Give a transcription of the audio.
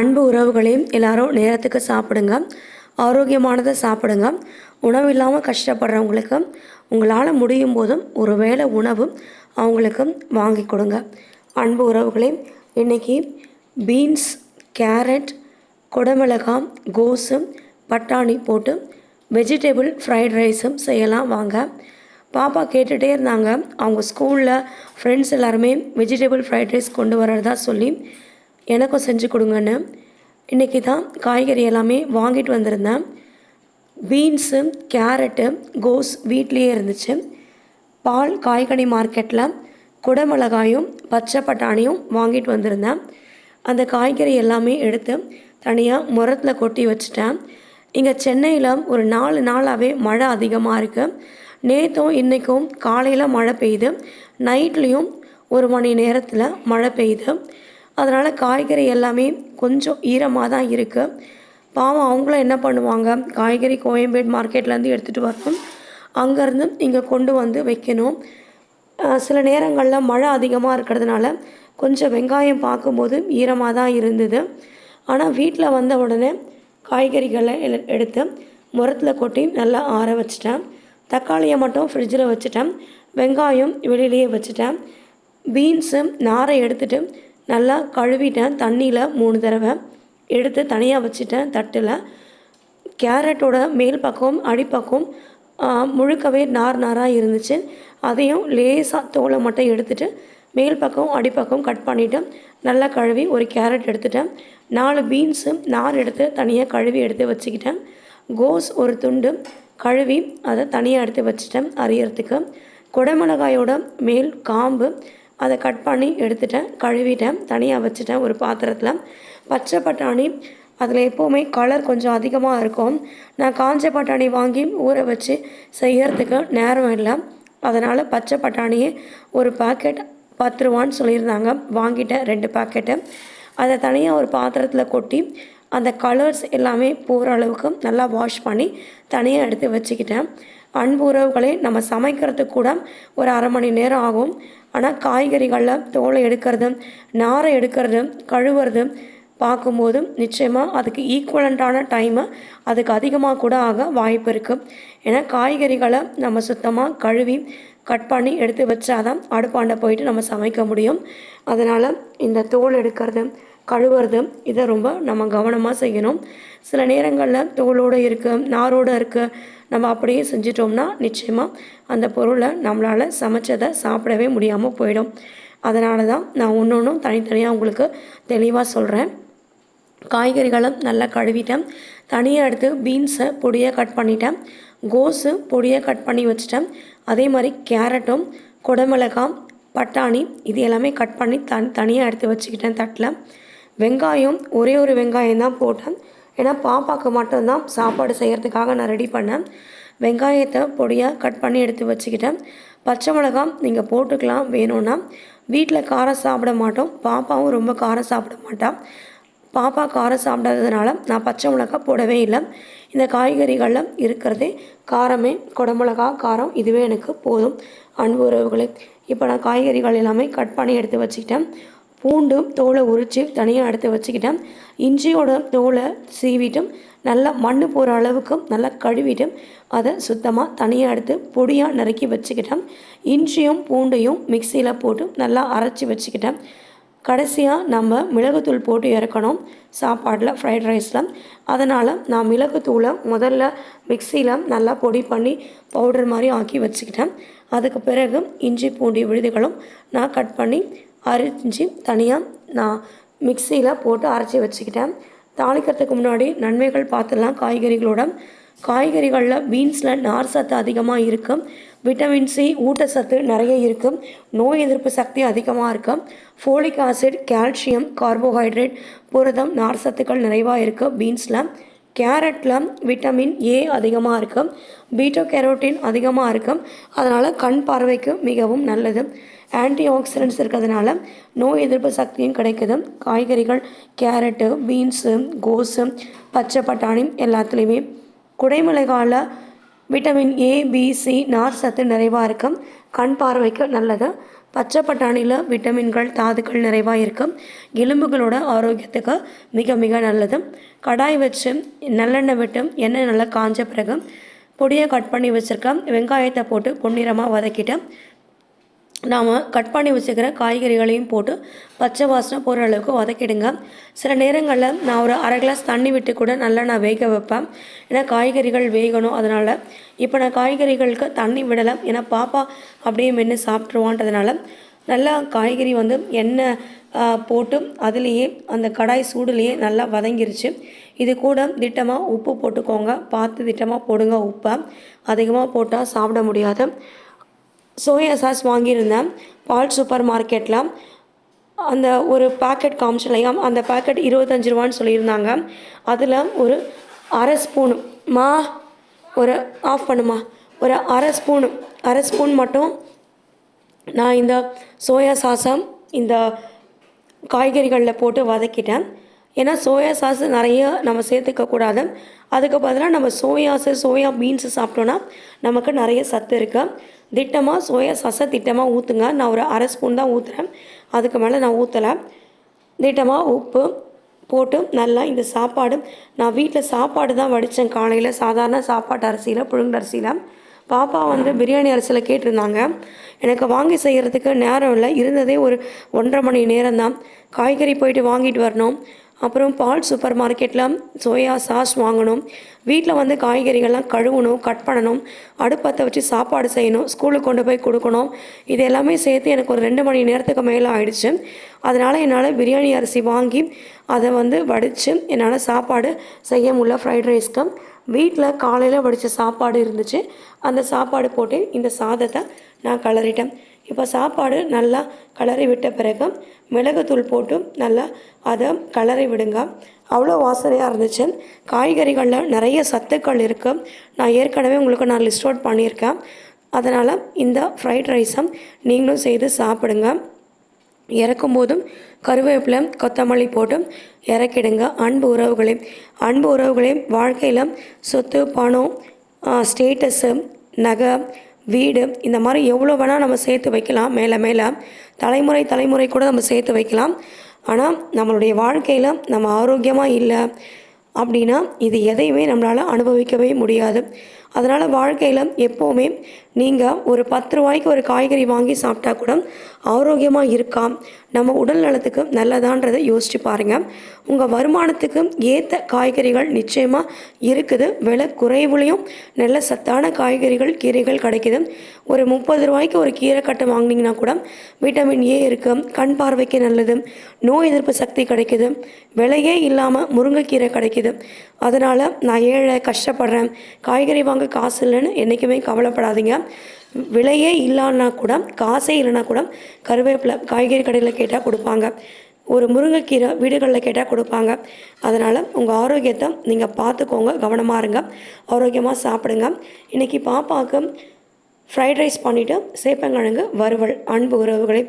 அன்பு உறவுகளையும் எல்லாரும் நேரத்துக்கு சாப்பிடுங்க. ஆரோக்கியமானதை சாப்பிடுங்க. உணவு இல்லாமல் கஷ்டப்படுறவங்களுக்கு உங்களால் முடியும் போதும் ஒரு வேளை உணவு அவங்களுக்கு வாங்கி கொடுங்க. அன்பு உறவுகளே இன்றைக்கி பீன்ஸ் கேரட் குடமிளகாய் கோஸு பட்டாணி போட்டு வெஜிடபிள் ஃப்ரைட் ரைஸும் செய்யலாம். வாங்க. பாப்பா கேட்டுகிட்டே இருந்தாங்க. அவங்க ஸ்கூலில் ஃப்ரெண்ட்ஸ் எல்லாருமே வெஜிடபிள் ஃப்ரைட் ரைஸ் கொண்டு வரதா சொல்லி எனக்கும் செஞ்சு கொடுங்கன்னு. இன்றைக்கி தான் காய்கறி எல்லாமே வாங்கிட்டு வந்திருந்தேன். பீன்ஸு கேரட்டு கோஸ் வீட்லேயே இருந்துச்சு. பால் காய்கறி மார்க்கெட்டில் குடமிளகாயும் பச்சை பட்டாணியும் வாங்கிட்டு வந்திருந்தேன். அந்த காய்கறி எல்லாமே எடுத்து தனியாக முரத்தில் கொட்டி வச்சுட்டேன். இங்கே சென்னையில் ஒரு நாலு நாளாகவே மழை அதிகமாக இருக்குது நேற்றும் இன்றைக்கும் காலையில் மழை பெய்யுது நைட்லேயும் ஒரு மணி நேரத்தில் மழை பெய்யுது அதனால் காய்கறி எல்லாமே கொஞ்சம் ஈரமாக தான் இருக்குது பாவம் அவங்களும் என்ன பண்ணுவாங்க? காய்கறி கோயம்பேடு மார்க்கெட்லேருந்து எடுத்துகிட்டு வரணும். அங்கேருந்து இங்கே கொண்டு வந்து வைக்கணும். சில நேரங்களில் மழை அதிகமாக இருக்கிறதுனால கொஞ்சம் வெங்காயம் பார்க்கும்போது ஈரமாக தான் இருந்தது. ஆனால் வீட்டில் வந்த உடனே காய்கறிகளை எடுத்து முரத்தில் கொட்டி நல்லா ஆற வச்சிட்டேன். தக்காளியை மட்டும் ஃப்ரிட்ஜில் வச்சுட்டேன். வெங்காயம் வெளியிலேயே வச்சுட்டேன். பீன்ஸு நாரை எடுத்துகிட்டு நல்லா கழுவிட்டேன் தண்ணியில் மூணு தடவை. எடுத்து தனியாக வச்சுட்டேன் தட்டில். கேரட்டோட மேல் பக்கம் அடிப்பக்கம் முழுக்கவே நார் நாராக இருந்துச்சு. அதையும் லேசாக தோலை மட்டும் எடுத்துகிட்டு மேல் பக்கம் அடிப்பக்கம் கட் பண்ணிவிட்டு நல்லா கழுவி ஒரு கேரட் எடுத்துட்டேன். நாலு பீன்ஸு நார் எடுத்து தனியாக கழுவி எடுத்து வச்சுக்கிட்டேன். கோஸ் ஒரு துண்டு கழுவி அதை தனியாக எடுத்து வச்சுட்டேன் அரியறதுக்கு. குடமிளகாயோட மேல் காம்பு அதை கட் பண்ணி எடுத்துட்டேன் கழுவிட்டேன் தனியாக வச்சுட்டேன் ஒரு பாத்திரத்தில். பச்சை பட்டாணி அதில் எப்போவுமே கலர் கொஞ்சம் அதிகமாக இருக்கும். நான் காஞ்ச பட்டாணி வாங்கி ஊற வச்சு செய்கிறதுக்கு நேரம் இல்லை. அதனால் பச்சை பட்டாணியே ஒரு பாக்கெட் பத்து ரூபான்னு சொல்லியிருந்தாங்க. வாங்கிட்டேன் ரெண்டு பாக்கெட்டு அதை தனியாக ஒரு பாத்திரத்தில் கொட்டி அந்த கலர்ஸ் எல்லாமே போகிற அளவுக்கு நல்லா வாஷ் பண்ணி தனியாக எடுத்து வச்சுக்கிட்டேன். அன்பு உறவுகளை நம்ம சமைக்கிறதுக்கு கூட ஒரு அரை மணி நேரம் ஆகும். ஆனால் காய்கறிகளில் தோலை எடுக்கிறது நாரை எடுக்கிறது கழுவுறது பார்க்கும்போது நிச்சயமாக அதுக்கு ஈக்குவலண்ட்டான டைமு அதுக்கு அதிகமாக கூட ஆக வாய்ப்பு இருக்குது ஏன்னா காய்கறிகளை நம்ம சுத்தமாக கழுவி கட் பண்ணி எடுத்து வச்சாதான் அடுப்பாண்ட போயிட்டு நம்ம சமைக்க முடியும். அதனால் இந்த தோல் எடுக்கிறது கழுவுறது. இதை ரொம்ப நம்ம கவனமாக செய்யணும். சில நேரங்களில் தோலோடு இருக்குது நாரோடு இருக்குது நம்ம அப்படியே செஞ்சிட்டோம்னா நிச்சயமாக அந்த பொருளை நம்மளால் சமைச்சதை சாப்பிடவே முடியாமல் போயிடும். அதனால தான் நான் ஒன்று ஒன்றும் தனித்தனியாக உங்களுக்கு தெளிவாக சொல்கிறேன் காய்கறிகளை நல்லா கழுவிட்டேன். தனியாக எடுத்து பீன்ஸை பொடியாக கட் பண்ணிட்டேன். கோஸு பொடியாக கட் பண்ணி வச்சிட்டேன். அதே மாதிரி கேரட்டும் குடமிளகாய் பட்டாணி இது எல்லாமே கட் பண்ணி தனி தனியாக எடுத்து வச்சுக்கிட்டேன் தட்டில். வெங்காயம் ஒரே ஒரு வெங்காயம் தான் போட்டேன். ஏன்னா பாப்பாவுக்கு மட்டும்தான் சாப்பாடு செய்கிறதுக்காக நான் ரெடி பண்ணேன். வெங்காயத்தை பொடியாக கட் பண்ணி எடுத்து வச்சுக்கிட்டேன். பச்சை மிளகாய் நீங்கள் போட்டுக்கலாம் வேணும்னா. வீட்டில் காரம் சாப்பிட மாட்டோம். பாப்பாவும் ரொம்ப காரம் சாப்பிட மாட்டான் பாப்பா காரம் சாப்பிடாததுனால நான் பச்சை மிளகாய் போடவே இல்லை. இந்த காய்கறிகளில் இருக்கிறதே காரமே குடமிளகா காரம் இதுவே எனக்கு போதும். அன்பு உறவுகளே இப்போ நான் காய்கறிகள் எல்லாமே கட் பண்ணி எடுத்து வச்சுக்கிட்டேன். பூண்டும் தோலை உரித்து தனியாக எடுத்து வச்சுக்கிட்டேன். இஞ்சியோட தோலை சீவிட்டும் நல்லா மண் போகிற அளவுக்கு நல்லா கழுவிட்டு அதை சுத்தமாக தனியாக எடுத்து பொடியாக நறுக்கி வச்சுக்கிட்டேன். இஞ்சியும் பூண்டையும் மிக்சியில் போட்டு நல்லா அரைச்சி வச்சுக்கிட்டேன். கடைசியாக நம்ம மிளகுத்தூள் போட்டு இறக்கணும் சாப்பாட்டில் ஃப்ரைட் ரைஸில் அதனால் நான் மிளகுத்தூளை முதல்ல மிக்சியில் நல்லா பொடி பண்ணி பவுடர் மாதிரி ஆக்கி வச்சுக்கிட்டேன். அதுக்கு பிறகு இஞ்சி பூண்டி விழுதுகளும் நான் கட் பண்ணி அரிஞ்சு தனியாக நான் மிக்சியில் போட்டு அரைச்சி வச்சுக்கிட்டேன். தாளிக்கிறதுக்கு முன்னாடி நன்மைகள் பார்த்துடலாம். காய்கறிகளோட காய்கறிகளில் பீன்ஸில் நார் சத்து அதிகமாக இருக்கும் விட்டமின் சி ஊட்டச்சத்து நிறைய இருக்கும் நோய் எதிர்ப்பு சக்தி அதிகமாக இருக்கும் ஃபோலிக் ஆசிட் கால்சியம் கார்போஹைட்ரேட் புரதம் நார் சத்துக்கள் நிறைவாக இருக்குது பீன்ஸில் கேரட்டில் விட்டமின் ஏ அதிகமாக இருக்கும் பீட்டோ கேரோட்டின் அதிகமாக இருக்கும். அதனால் கண் பார்வைக்கு மிகவும் நல்லது. ஆன்டி ஆக்சிடென்ட்ஸ் இருக்கிறதுனால நோய் எதிர்ப்பு சக்தியும் கிடைக்குது. காய்கறிகள் கேரட்டு பீன்ஸு கோஸு பச்சை பட்டாணி எல்லாத்துலேயுமே குடைமிளகாயில் விட்டமின் ஏ பி சி நார் சத்து நிறைவாக இருக்கும். கண் பார்வைக்கு நல்லது. பச்சை பட்டாணியில் விட்டமின்கள் தாதுக்கள் நிறைவாக இருக்கும் எலும்புகளோட ஆரோக்கியத்துக்கு மிக மிக நல்லது. கடாய் வச்சு நல்லெண்ணெய் விட்டு எண்ணெய் நல்லா காஞ்ச பிறகு பொடியை கட் பண்ணி வச்சுருக்கேன் வெங்காயத்தை போட்டு பொன்னிறமாக வதக்கிட்டு நாம் கட் பண்ணி வச்சுக்கிற காய்கறிகளையும் போட்டு பச்சை வாசனை போகிற அளவுக்கு வதக்கிடுங்க. சில நேரங்களில் நான் ஒரு அரை கிளாஸ் தண்ணி விட்டு கூட நல்லா நான் வேக வைப்பேன். ஏன்னா காய்கறிகள் வேகணும். அதனால் இப்போ நான் காய்கறிகளுக்கு தண்ணி விடலை. ஏன்னா பாப்பா அப்படியே மென்று சாப்பிட்ருவான்றதுனால நல்லா காய்கறி வந்து எண்ணெய் போட்டு அதுலேயே அந்த கடாய் சூடுலேயே நல்லா வதங்கிருச்சு. இது கூட திட்டமாக உப்பு போட்டுக்கோங்க. பார்த்து திட்டமாக போடுங்க உப்பை. அதிகமாக போட்டால் சாப்பிட முடியாது. சோயா சாஸ் வாங்கியிருந்தேன் பால் சூப்பர் மார்க்கெட்டில் அந்த ஒரு பேக்கெட் காமிச்சலையா அந்த பேக்கெட் இருபத்தஞ்சி ரூபான்னு சொல்லியிருந்தாங்க. அதில் ஒரு அரை ஸ்பூனு மா ஒரு ஆஃப் பண்ணுமா? ஒரு அரை ஸ்பூனு அரை ஸ்பூன் மட்டும் நான் இந்த சோயா சாஸை இந்த காய்கறிகளில் போட்டு வதக்கிட்டேன். ஏன்னா சோயா சாஸ் நிறைய நம்ம சேர்த்துக்க கூடாது. அதுக்கு பதிலாக நம்ம சோயாஸு சோயா பீன்ஸு சாப்பிட்டோன்னா நமக்கு நிறைய சத்து இருக்குது திட்டமாக சோயா சாஸை திட்டமாக ஊற்றுங்க நான் ஒரு அரை ஸ்பூன் தான் ஊற்றுறேன் அதுக்கு மேலே நான் ஊற்றலை திட்டமாக உப்பு போட்டு நல்லா இந்த சாப்பாடு நான் வீட்டில் சாப்பாடு தான் வடித்தேன் காலையில். சாதாரண சாப்பாட்டு அரிசியில் புழுங்கல் அரிசியில். பாப்பா வந்து பிரியாணி அரிசியில் கேட்டிருந்தாங்க. எனக்கு வாங்கி செய்கிறதுக்கு நேரம் இல்லை. இருந்ததே ஒரு ஒன்றரை மணி நேரம் தான் காய்கறி போயிட்டு வாங்கிட்டு வரணும். அப்புறம் பால் சூப்பர் மார்க்கெட்டில் சோயா சாஸ் வாங்கணும். வீட்டில் வந்து காய்கறிகள்லாம் கழுவணும் கட் பண்ணணும். அடுப்பத்தை வச்சு சாப்பாடு செய்யணும் ஸ்கூலுக்கு கொண்டு போய் கொடுக்கணும். இது எல்லாமே சேர்த்து எனக்கு ஒரு ரெண்டு மணி நேரத்துக்கு மேலே ஆயிடுச்சு. அதனால் என்னால் பிரியாணி அரிசி வாங்கி அதை வந்து வடித்து என்னால் சாப்பாடு செய்ய முடியல ஃப்ரைட் ரைஸ்க்கு வீட்டில் காலையில் வடித்த சாப்பாடு இருந்துச்சு. அந்த சாப்பாடு போட்டு இந்த சாதத்தை நான் கலரிட்டேன் இப்போ சாப்பாடு நல்லா கிளறி விட்ட பிறகு மிளகுத்தூள் போட்டு நல்லா அதை கிளறி விடுங்க. அவ்வளோ வாசனையாக இருந்துச்சு. காய்கறிகளில் நிறைய சத்துக்கள் இருக்குது நான் ஏற்கனவே உங்களுக்கு நான் லிஸ்ட் அவுட் பண்ணியிருக்கேன். அதனால் இந்த ஃப்ரைட் ரைஸை நீங்களும் செய்து சாப்பிடுங்க. இறக்கும் போதும் கருவேப்பிலை கொத்தமல்லி போட்டு இறக்கிடுங்க. அன்பு உறவுகளே அன்பு உறவுகளே வாழ்க்கையில் சொத்து பணம் ஸ்டேட்டஸு நகை வீடு இந்த மாதிரி எவ்வளோ வேணால் நம்ம சேர்த்து வைக்கலாம். மேலே மேலே தலைமுறை தலைமுறை கூட நம்ம சேர்த்து வைக்கலாம். ஆனால் நம்மளுடைய வாழ்க்கையில் நம்ம ஆரோக்கியமாக இல்லை அப்படின்னா இது எதையுமே நம்மளால் அனுபவிக்கவே முடியாது. அதனால் வாழ்க்கையில் எப்போவுமே நீங்கள் ஒரு பத்து ரூபாய்க்கு ஒரு காய்கறி வாங்கி சாப்பிட்டா கூட ஆரோக்கியமாக இருக்கா நம்ம உடல் நலத்துக்கு நல்லதான்றதை யோசிச்சு பாருங்கள் உங்கள் வருமானத்துக்கு ஏற்ற காய்கறிகள் நிச்சயமாக இருக்குது. விலை குறைவுலையும் நல்ல சத்தான காய்கறிகள் கீரைகள் கிடைக்குது. ஒரு முப்பது ரூபாய்க்கு ஒரு கீரை கட்டை வாங்கினீங்கன்னா கூட விட்டமின் ஏ இருக்குது கண் பார்வைக்கு நல்லது நோய் எதிர்ப்பு சக்தி கிடைக்குது விலையே இல்லாமல் முருங்கைக்கீரை கிடைக்குது. அதனால் நான் ஏழை கஷ்டப்படுறேன் காய்கறி வாங்க காசு இல்லைன்னு என்றைக்குமே கவலைப்படாதீங்க. விலையே இல்லைன்னா கூட காசே இல்லைன்னா கூட கருவேப்பிலை காய்கறி கடையில் கேட்டால் கொடுப்பாங்க. ஒரு முருங்கைக்கீரை வீடுகளில் கேட்டால் கொடுப்பாங்க. அதனால் உங்கள் ஆரோக்கியத்தை நீங்கள் பார்த்துக்கோங்க கவனமாக இருங்க. ஆரோக்கியமாக சாப்பிடுங்க. இன்றைக்கி பாப்பாவுக்கு ஃப்ரைட் ரைஸ் பண்ணிவிட்டு சேப்பங்கிழங்கு வறுவல் அன்பு உறவுகளை